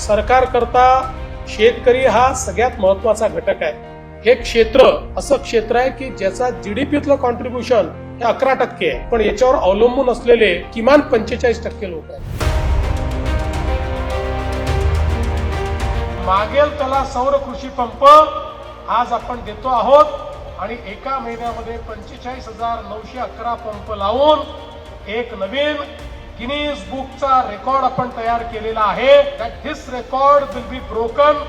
सरकार करता शेतकरी हा सगळ्यात महत्त्वाचा घटक आहे. हे क्षेत्र असं क्षेत्र आहे की ज्याचा जीडीपीतलं कॉन्ट्रीब्युशन हे अकरा टक्के आहे. पण याच्यावर अवलंबून असलेले किमान पंचेचाळीस टक्के लोक आहेत. मागेल त्याला सौर कृषी पंप आज आपण देतो आहोत आणि एका महिन्यामध्ये पंचेचाळीस हजार नऊशे अकरा पंप लावून एक नवीन गिनीज बुकचा रेकॉर्ड आपण तयार केलेला आहे. That this record will be broken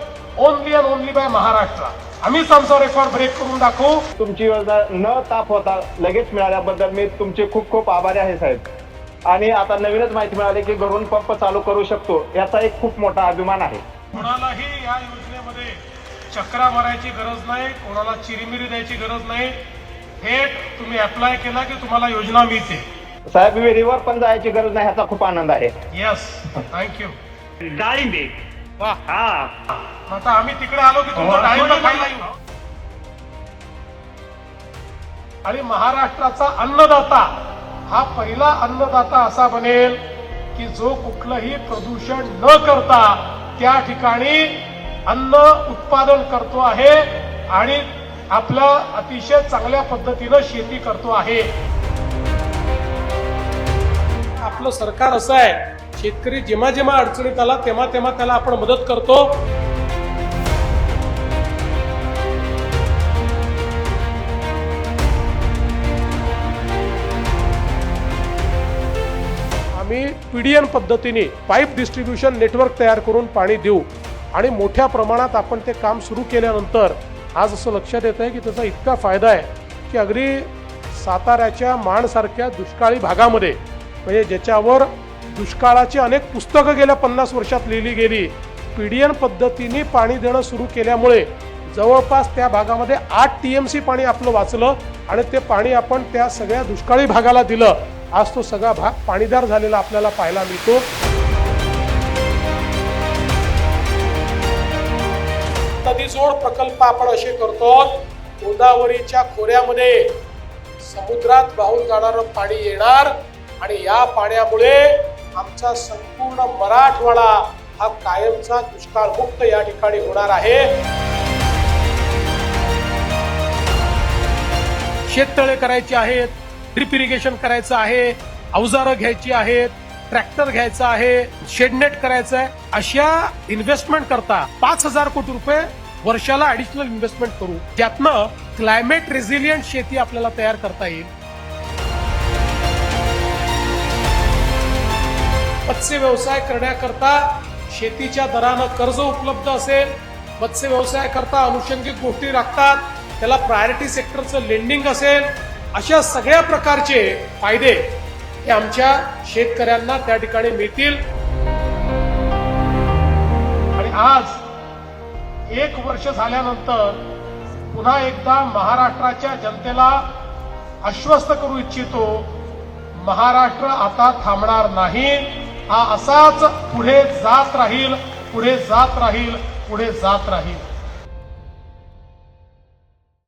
only and only by Maharashtra आम्हीच आमचा रेकॉर्ड ब्रेक करून दाखवू. तुमची योजना न ताप होता लगेच मिळाल्याबद्दल मी तुमचे खूप खूप आभारी आहे साहेब. आणि आता नवीनच माहिती मिळाली की घरून पंप चालू करू शकतो याचा एक खूप मोठा अभिमान आहे. कोणालाही या योजनेमध्ये चक्रा मारायची गरज नाही कोणाला चिरीमिरी द्यायची गरज नाही. थेट तुम्ही अप्लाय केला की तुम्हाला योजना मिळते. साहेब विहिरीवर पण जायची गरज नाही ह्याचा खूप आनंद आहे. येस थँक्यू डाळिंबे वा. हा. आता आम्ही तिकडे आलो की तुमचं डाळिंब खायला येऊ. आणि महाराष्ट्राचा अन्नदाता हा पहिला अन्नदाता असा बनेल की जो कुठलंही प्रदूषण न करता त्या ठिकाणी अन्न उत्पादन करतो आहे आणि आपलं अतिशय चांगल्या पद्धतीनं शेती करतो आहे. आपलं सरकार असं आहे शेतकरी जेव्हा जेव्हा अडचणीत आला तेव्हा तेव्हा त्याला आपण मदत करतो. आम्ही पीडीएन पद्धतीने पाईप डिस्ट्रीब्युशन नेटवर्क तयार करून पाणी देऊ आणि मोठ्या प्रमाणात आपण ते काम सुरू केल्यानंतर आज असं लक्षात येत आहे की त्याचा इतका फायदा आहे की अगदी साताऱ्याच्या माणसारख्या दुष्काळी भागामध्ये म्हणजे ज्याच्यावर दुष्काळाची अनेक पुस्तकं गेल्या पन्नास वर्षात लिहिली गेली पीडीएन पद्धतीने पाणी देणं सुरू केल्यामुळे जवळपास त्या भागामध्ये आठ टी एम सी पाणी आपलं वाचलं आणि ते पाणी आपण त्या सगळ्या दुष्काळी भागाला दिलं. आज तो सगळा भाग पाणीदार झालेला आपल्याला पाहायला मिळतो. नदीजोड प्रकल्प आपण असे करतो गोदावरीच्या खोऱ्यामध्ये समुद्रात वाहून जाणारं पाणी येणार आणि या पाण्यामुळे आमचा संपूर्ण मराठवाडा हा कायमचा दुष्काळ मुक्त या ठिकाणी होणार आहे. शेततळे करायचे आहेत ड्रिप इरिगेशन करायचं आहे अवजारं घ्यायची आहेत ट्रॅक्टर घ्यायचा आहे शेडनेट करायचं आहे. अशा इन्व्हेस्टमेंट करता पाच हजार कोटी रुपये वर्षाला ऍडिशनल इन्व्हेस्टमेंट करू. त्यातनं क्लायमेट रेझिलियंट शेती आपल्याला तयार करता येईल. मत्स्य व्यवसाय करण्याकरता शेतीच्या दरानं कर्ज उपलब्ध असेल मत्स्य व्यवसाय करता अनुषंगिक गोष्टी लागतात त्याला प्रायोरिटी सेक्टरचं लेंडिंग असेल अशा सगळ्या प्रकारचे फायदे हे आमच्या शेतकऱ्यांना त्या ठिकाणी मिळतील. आणि आज एक वर्ष झाल्यानंतर पुन्हा एकदा महाराष्ट्राच्या जनतेला आश्वस्त करू इच्छितो महाराष्ट्र आता थांबणार नाही. हा असाच पुढे जात राहील पुढे जात राहील पुढे जात राहील.